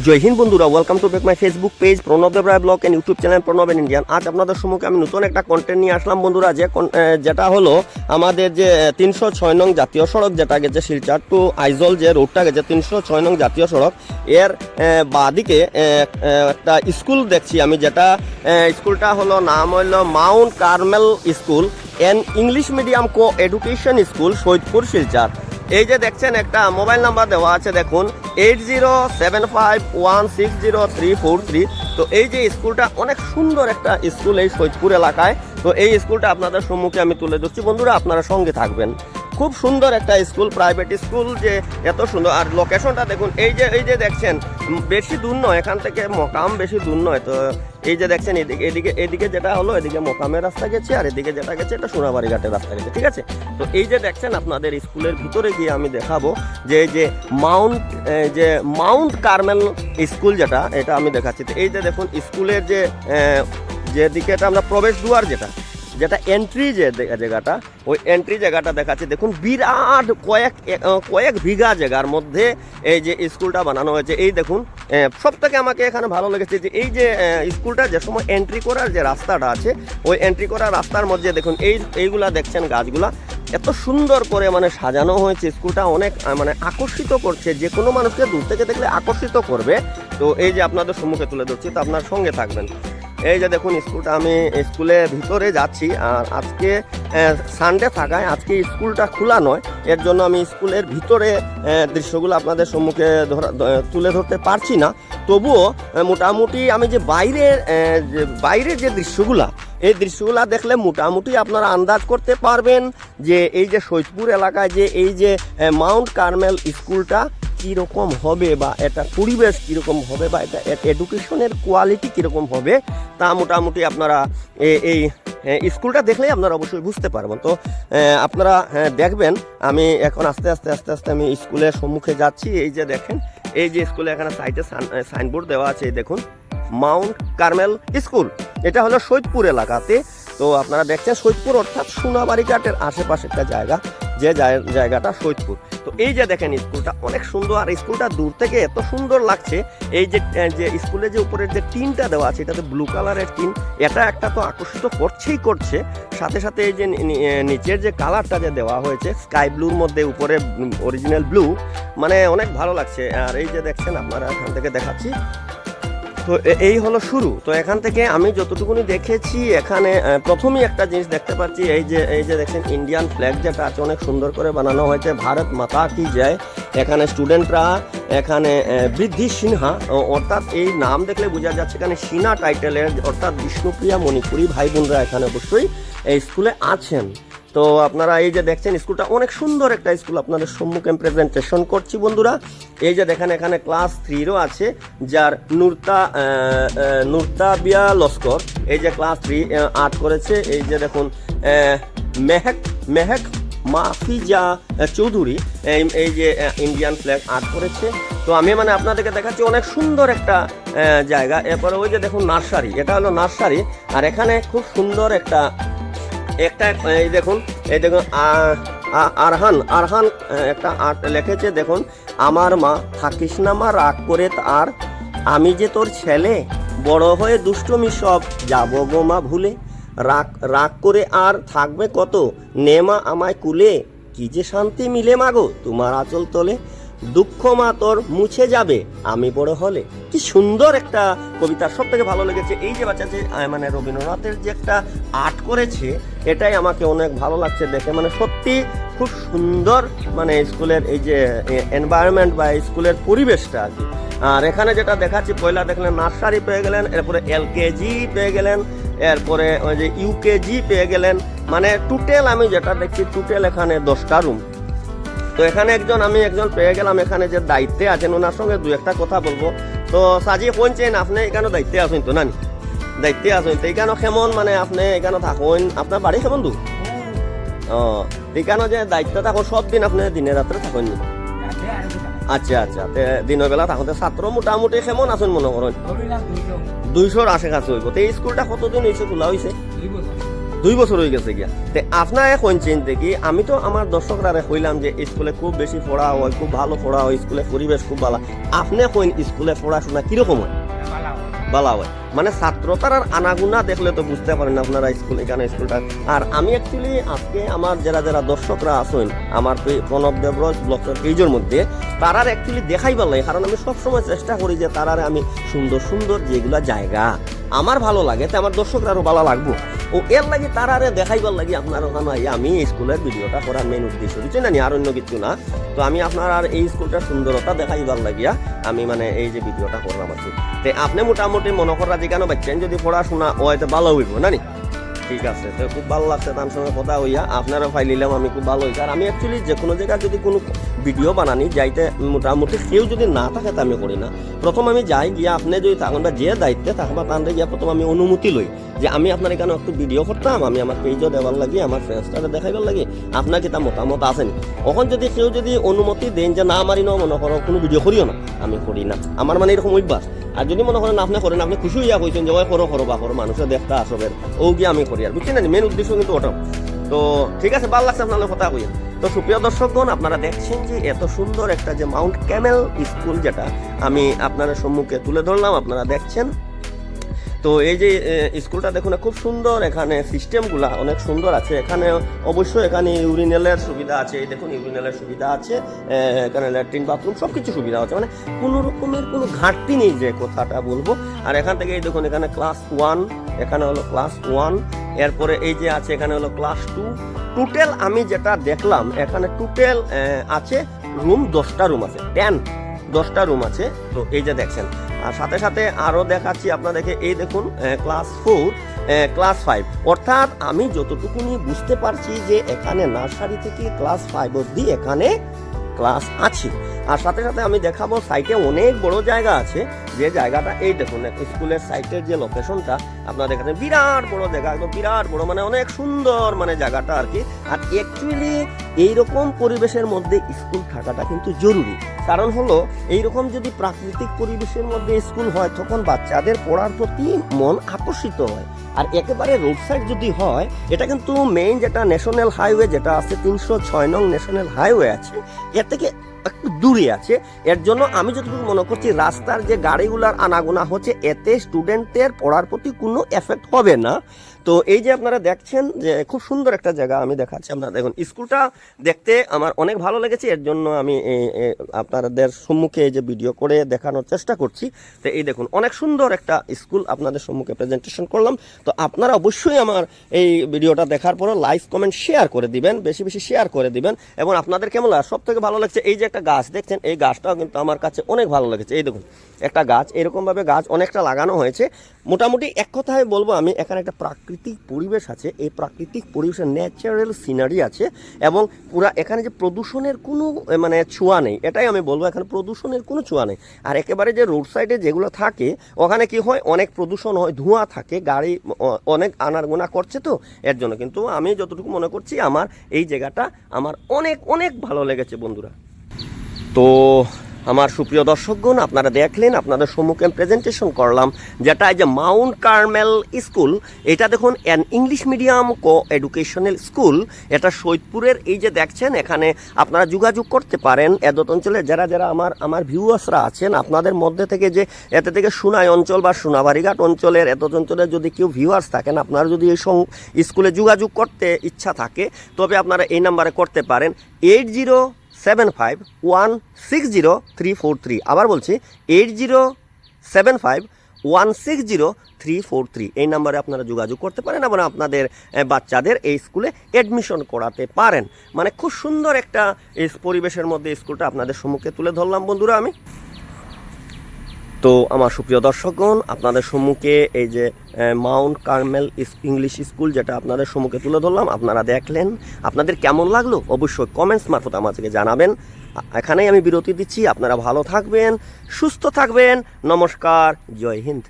জয় হিন্দ বন্ধুরা welcome to back my Facebook page Pranab Debroy blog and YouTube channel Pranab an Indian আজ আপনাদের সম্মুখে আমি নতুন একটা কন্টেন্ট নিয়ে আসলাম বন্ধুরা, যে যেটা হলো আমাদের যে তিনশো ছয় নং জাতীয় সড়ক যেটা গেছে শিলচার টু আইজল যে রোডটা গেছে, তিনশো ছয় নং জাতীয় সড়ক। এর বাদিকে একটা স্কুল দেখছি আমি, যেটা স্কুলটা হলো নাম হলো Mount Carmel school and English medium co education school Saidpur Silchar. এই যে দেখছেন একটা মোবাইল নাম্বার দেওয়া আছে, দেখুন eight zero seven five one six zero three four three তো এই যে স্কুলটা অনেক সুন্দর একটা স্কুল এই সৈয়দপুর এলাকায়। তো এই স্কুলটা আপনাদের সম্মুখে আমি তুলে ধরছি। বন্ধুরা, আপনারা সঙ্গে থাকবেন। খুব সুন্দর একটা স্কুল প্রাইভেট স্কুল যে এত সুন্দর। আর লোকেশনটা দেখুন, এই যে এই যে দেখছেন, বেশি দূর নয়, এখান থেকে মকাম বেশি দূর নয়। তো এই যে দেখছেন, এদিকে এদিকে এদিকে যেটা হলো, এদিকে মোকামের রাস্তা গেছে, আর এদিকে যেটা গেছে, এটা সোনাবাড়ি ঘাটের রাস্তা গেছে, ঠিক আছে? তো এই যে দেখছেন, আপনাদের স্কুলের ভিতরে গিয়ে আমি দেখাবো যে যে মাউন্ট যে মাউন্ট কার্মেল স্কুল যেটা, এটা আমি দেখাচ্ছি। তো এই যে দেখুন, স্কুলের যে যেদিকে এটা আমরা প্রবেশ দুয়ার যেটা যেটা এন্ট্রি যে জায়গাটা, ওই এন্ট্রি জায়গাটা দেখাচ্ছে। দেখুন, বিরাট কয়েক কয়েক বিঘা জায়গার মধ্যে এই যে স্কুলটা বানানো হয়েছে। এই দেখুন সব থেকে আমাকে এখানে ভালো লেগেছে যে এই যে স্কুলটা যে সময় এন্ট্রি করার যে রাস্তাটা আছে, ওই এন্ট্রি করার রাস্তার মধ্যে দেখুন, এই, এইগুলা দেখছেন গাছগুলা। এত সুন্দর করে মানে সাজানো হয়েছে স্কুলটা, অনেক মানে আকর্ষিত করছে। যে কোনো মানুষকে দূর থেকে দেখলে আকর্ষিত করবে। তো এই যে আপনাদের সম্মুখে তুলে ধরছি, তো আপনার সঙ্গে থাকবেন। এই যে দেখুন, স্কুলটা আমি স্কুলের ভিতরে যাচ্ছি, আর আজকে সানডে থাকায় আজকে স্কুলটা খোলা নয়, এর জন্য আমি স্কুলের ভিতরে দৃশ্যগুলো আপনাদের সম্মুখে ধরা- তুলে ধরতে পারছি না। তবুও মোটামুটি আমি যে বাইরের বাইরের যে দৃশ্যগুলা, এই দৃশ্যগুলা দেখলে মোটামুটি আপনারা আন্দাজ করতে পারবেন যে এই যে সৈয়দপুর এলাকায় যে, এই যে মাউন্ট কার্মেল স্কুলটা কীরকম হবে বা এটা পরিবেশ কীরকম হবে বা এটা এডুকেশনের কোয়ালিটি কীরকম হবে, তা মোটামুটি আপনারা এই স্কুলটা দেখলেই আপনারা অবশ্যই বুঝতে পারবেন। তো আপনারা দেখবেন, আমি এখন আস্তে আস্তে আস্তে আস্তে আমি স্কুলের সম্মুখে যাচ্ছি। এই যে দেখেন, এই যে স্কুলে এখানে সাইডে সাইনবোর্ড দেওয়া আছে দেখুন, মাউন্ট কার্মেল স্কুল। এটা হলো সৈদপুর এলাকাতে। তো আপনারা দেখছেন সৈদপুর অর্থাৎ সোনাবাড়ি ঘাটের আশেপাশে একটা জায়গা, যে জায়- জায়গাটা সৈয়দপুর। তো এই যে দেখেন স্কুলটা, অনেক সুন্দর। আর স্কুলটা দূর থেকে এত সুন্দর লাগছে, এই যে যে স্কুলে যে উপরের যে টিনটা দেওয়া আছে, এটাতে ব্লু কালারের টিন, এটা একটা তো আকর্ষিত করছেই করছে। সাথে সাথে এই যে নিচের যে কালারটা যে দেওয়া হয়েছে স্কাই ব্লুর মধ্যে উপরে অরিজিনাল ব্লু মানে অনেক ভালো লাগছে। আর এই যে দেখছেন, আপনারা এখান থেকে দেখাচ্ছি। তো এই হলো শুরু। তো এখান থেকে আমি যতটুকুনি দেখেছি, এখানে প্রথমেই একটা জিনিস দেখতে পাচ্ছি, এই যে এই যে দেখেন ইন্ডিয়ান ফ্ল্যাগ যেটা আছে, অনেক সুন্দর করে বানানো হয়েছে। ভারত মাতা কি যায় এখানে স্টুডেন্টরা এখানে বৃদ্ধি সিনহা অর্থাৎ এই নাম দেখলে বোঝা যাচ্ছে, এখানে সিনহা টাইটেলের অর্থাৎ বিষ্ণুপ্রিয়া মণিপুরি ভাই বোনরা এখানে অবশ্যই এই স্কুলে আছেন। তো আপনারা এই যে দেখছেন স্কুলটা অনেক সুন্দর একটা স্কুল আপনাদের সম্মুখে প্রেজেন্টেশন করছি বন্ধুরা। এই যে দেখেন এখানে ক্লাস থ্রিরও আছে যার নুরতা আহ, আহ, বিয়া লস্কর। এই যে ক্লাস থ্রি আর্ট করেছে এই যে দেখুন মেহেক মেহেক মাফিজা চৌধুরী এই যে ইন্ডিয়ান ফ্ল্যাগ আর্ট করেছে। তো আমি মানে আপনাদেরকে দেখাচ্ছি অনেক সুন্দর একটা জায়গা। এরপরে ওই যে দেখুন নার্সারি এটা হলো নার্সারি। আর এখানে খুব সুন্দর একটা একটা, এই দেখুন এই দেখুন আরহান আরহান একটা আর্ট লিখেছে, দেখুন, আমার মা থাকিস না মা রাগ করে আর আমি যে তোর ছেলে, বড় হয়ে দুষ্টমি সব যাব গো মা ভুলে, রাগ রাগ করে আর থাকবে কত, নে মা আমায় কুলে, কি যে শান্তি মিলে মাগো তোমার আঁচল তলে, দুঃখ মা তোর মুছে যাবে আমি বড় হলে। কি সুন্দর একটা কবিতা সব থেকে ভালো লেগেছে। এই যে বাচ্চা যে মানে রবীন্দ্রনাথের যে একটা আর্ট করেছে, এটাই আমাকে অনেক ভালো লাগছে দেখে। মানে সত্যি খুব সুন্দর মানে স্কুলের এই যে এনভায়রনমেন্ট বা স্কুলের পরিবেশটা আর কি। আর এখানে যেটা দেখাচ্ছি, পয়লা দেখলেন নার্সারি পেয়ে গেলেন, এরপরে এলকেজি পেয়ে গেলেন, এরপরে ওই যে ইউকেজি পেয়ে গেলেন। মানে টোটাল আমি যেটা দেখছি টোটাল এখানে দশটা রুম তো এখানে একজন, আমি একজন পেয়ে গেলাম, এখানে যে দায়িত্বে আছেন, ওনার সঙ্গে দু একটা কথা বলব। তো সাজি কোনছেন আপনি এখানে দায়িত্বে আছেন তো, নানি? দায়িত্বে আছেন তো এখানে কেমন মানে আপনি এখানে থাকুন আপনার বাড়ি কেমন দূর ও যে দায়িত্ব থাকো সব দিন আপনি দিনে রাত্রে থাকুন। নি? আচ্ছা আচ্ছা তে দিনের বেলা থাকতে ছাত্র মোটামুটি কেমন আছেন মনে করেন দুইশোর আশে কাছে হইব তো এই স্কুলটা কতদিন হয়েছে খোলা হয়েছে দুই বছর হয়ে গেছে গিয়া তে আপনার চিনতে কি আমি তো আমার দর্শকরা কইলাম যে স্কুলে খুব বেশি পড়া হয় খুব ভালো পড়া হয় স্কুলে পরিবেশ খুব ভালো আপনি কইন স্কুলে পড়াশোনা কীরকম হয়? বালা হয় মানে ছাত্রতার আর আনাগুনা দেখলে তো বুঝতে পারেন আপনারা স্কুল, এখানে স্কুলটা। আর আমি অ্যাকচুয়ালি আজকে আমার যারা যারা দর্শকরা আছেন, আমার প্রণব দেবরজ ব্লকের পেজের মধ্যে, তারার অ্যাকচুয়ালি দেখাই লাগে। কারণ আমি সবসময় চেষ্টা করি যে তারারে আমি সুন্দর সুন্দর যেগুলা জায়গা আমার ভালো লাগে, তো আমার দর্শকরা আরও ভালো লাগবো। ও, এর লাগে তারারে দেখাইবার লাগে আপনার ওখানে আমি স্কুলের ভিডিওটা করার মেন উদ্দেশ্য বুঝছে না আর অন্য কিছু না। তো আমি আপনার আর এই স্কুলটার সুন্দরতা দেখাইবার লাগিয়া আমি মানে এই যে ভিডিওটা করলাম আর কি। তে আপনি মোটামুটি মনে করা কেন বাচ্চেন যদি পড়াশোনা হয় তো ভালো হইব, না নি? ঠিক আছে। তো খুব ভালো লাগছে তার সঙ্গে কথা হইয়া। আপনারা ফাইল নিলাম, আমি খুব ভালো হইছে। আর আমি অ্যাকচুয়ালি যে কোনো জায়গায় যদি কোনো ভিডিও বানানি, যাইতে মোটামুটি কেউ যদি না থাকে, তা আমি করি না। প্রথম আমি যাই, গিয়া আপনি যদি থাকেন বা যে দায়িত্বে থাকবা তাহলে গিয়া প্রথম আমি অনুমতি লই যে আমি আপনার এখানে একটু ভিডিও করতাম, আমি আমার পেজও দেওয়ার লাগি, আমার ফ্রেন্ডসটারে দেখাইবার লাগি, আপনার কি তার মতামত আছে নি? এখন যদি কেউ যদি অনুমতি দেন যে না আমারই ন, মনে করো কোনো ভিডিও করিও না, আমি করি না। আমার মানে এরকম অভ্যাস। আর যদি মনে করেন আপনি করেন, আপনি খুশি হইয়া কইছেন যে, ওই করো করো, বা করো, মানুষের দেখতে আসবের ও গিয়ে আমি করি। আর বুঝছেন না মেন উদ্দেশ্য কিন্তু ওটা তো ঠিক আছে, ভালো লাগছে আপনার কথা কইয়া। তো সুপ্রিয় দর্শকগণ, আপনারা দেখছেন যে এত সুন্দর একটা যে মাউন্ট ক্যামেল স্কুল যেটা আমি আপনাদের সম্মুখে তুলে ধরলাম, আপনারা দেখছেন। তো এই যে স্কুলটা দেখুন, খুব সুন্দর এখানে সিস্টেমগুলা অনেক সুন্দর আছে। এখানে অবশ্যই এখানে ইউরিনেলের সুবিধা আছে, এই দেখুন ইউরিনেলের সুবিধা আছে এখানে ল্যাট্রিন বাথরুম সব কিছু সুবিধা আছে। মানে কোনো রকমের কোনো ঘাটতি নেই যে কথাটা বলব। আর এখান থেকে এই দেখুন, এখানে ক্লাস ওয়ান, এখানে হলো ক্লাস ওয়ান, এরপরে এই যে আছে, এখানে হলো ক্লাস টু। টোটাল আমি যেটা দেখলাম, এখানে টোটাল আছে রুম দশটা রুম আছে, টেন দশটা রুম আছে। তো এই যে দেখছেন আর সাথে সাথে আরও দেখাচ্ছি আপনাদেরকে, এই দেখুন ক্লাস ফোর ক্লাস ফাইভ অর্থাৎ আমি যতটুকুনি বুঝতে পারছি যে এখানে নার্সারি থেকে ক্লাস ফাইভ অব্দি এখানে ক্লাস আছে। আর সাথে সাথে আমি দেখাবো সাইটে অনেক বড় জায়গা আছে। যে জায়গাটা, এই দেখুন স্কুলের সাইটের যে লোকেশনটা আপনারা দেখাচ্ছেন বিরাট বড় জায়গা, একদম বিরাট বড় মানে অনেক সুন্দর মানে জায়গাটা আর কি। আর অ্যাকচুয়ালি এইরকম পরিবেশের মধ্যে স্কুল থাকাটা কিন্তু জরুরি। কারণ হলো, এইরকম যদি প্রাকৃতিক পরিবেশের মধ্যে স্কুল হয়, তখন বাচ্চাদের পড়ার প্রতি মন আকর্ষিত হয়। আর একেবারে রোড সাইড যদি হয়, এটা কিন্তু মেইন যেটা ন্যাশনাল হাইওয়ে যেটা আছে, তিনশো ছয় নং ন্যাশনাল হাইওয়ে আছে। এর থেকে একটু দূরে আছে। এর জন্য আমি যতটুকু মনে করছি, রাস্তার যে গাড়িগুলার আনাগোনা হচ্ছে, এতে স্টুডেন্টদের পড়ার প্রতি কোনো এফেক্ট হবে না। তো এই যে আপনারা দেখছেন যে খুব সুন্দর একটা জায়গা আমি দেখাচ্ছি। আপনারা দেখুন, স্কুলটা দেখতে আমার অনেক ভালো লেগেছে, এর জন্য আমি আপনাদের সম্মুখে এই যে ভিডিও করে দেখানোর চেষ্টা করছি। তো এই দেখুন, অনেক সুন্দর একটা স্কুল আপনাদের সম্মুখে প্রেজেন্টেশন করলাম। তো আপনারা অবশ্যই আমার এই ভিডিওটা দেখার পরে লাইক কমেন্ট শেয়ার করে দিবেন, বেশি বেশি শেয়ার করে দিবেন। এবং আপনাদের কেমন লাগে সব থেকে ভালো লাগছে এই যে একটা গাছ, দেখছেন? এই গাছটাও কিন্তু আমার কাছে অনেক ভালো লেগেছে। এই দেখুন, একটা গাছ, এরকমভাবে গাছ অনেকটা লাগানো হয়েছে। মোটামুটি এক কথায় বলব আমি, এখানে একটা প্রাকৃতিক পরিবেশ আছে, এই প্রাকৃতিক পরিবেশের ন্যাচারাল সিনারি আছে এবং পুরা এখানে যে প্রদূষণের কোনো মানে ছোঁয়া নেই, এটাই আমি বলব, এখানে প্রদূষণের কোনো ছোঁয়া নেই। আর একেবারে যে রোড সাইডে যেগুলো থাকে, ওখানে কি হয়, অনেক প্রদূষণ হয়, ধোঁয়া থাকে, গাড়ি অনেক আনারগোনা করছে তো, এর জন্য। কিন্তু আমি যতটুকু মনে করছি, আমার এই জায়গাটা আমার অনেক অনেক ভালো লেগেছে, বন্ধুরা। তো আমার সুপ্রিয় দর্শকগণ, আপনারা দেখলেন, আপনাদের সম্মুখে প্রেজেন্টেশন করলাম, যেটা এই যে মাউন্ট কার্মেল স্কুল এটা দেখুন an English medium co educational school এটা সৈদপুরের এই যে দেখছেন, এখানে আপনারা যোগাযোগ করতে পারেন, এদত অঞ্চলে যারা যারা আমার আমার ভিউয়ার্সরা আছেন, আপনাদের মধ্যে থেকে যে, এতে থেকে সুনাই অঞ্চল বা সোনাবাড়িঘাট অঞ্চলের, এদত অঞ্চলের যদি কেউ ভিউয়ার্স থাকেন, আপনারা যদি এই স্কুলে যোগাযোগ করতে ইচ্ছা থাকে, তবে আপনারা এই নাম্বারে করতে পারেন eight zero seven five one six zero three four three আবার বলছি eight zero seven five one six zero three four three এই নাম্বারে আপনারা যোগাযোগ করতে পারেন এবং আপনাদের বাচ্চাদের এই স্কুলে অ্যাডমিশন করাতে পারেন। মানে খুব সুন্দর একটা পরিবেশের মধ্যে স্কুলটা আপনাদের সম্মুখে তুলে ধরলাম। বন্ধুরা, আমি তো আমার সুপ্রিয় দর্শকগণ, আপনাদের সম্মুখে এই যে মাউন্ট কার্মেল ইংলিশ স্কুল যেটা আপনাদের সম্মুখে তুলে ধরলাম, আপনারা দেখলেন। আপনাদের কেমন লাগল অবশ্যই কমেন্টস মারফত আমাদেরকে জানাবেন। এখানেই আমি বিরতি দিচ্ছি, আপনারা ভালো থাকবেন, সুস্থ থাকবেন, নমস্কার, জয় হিন্দ।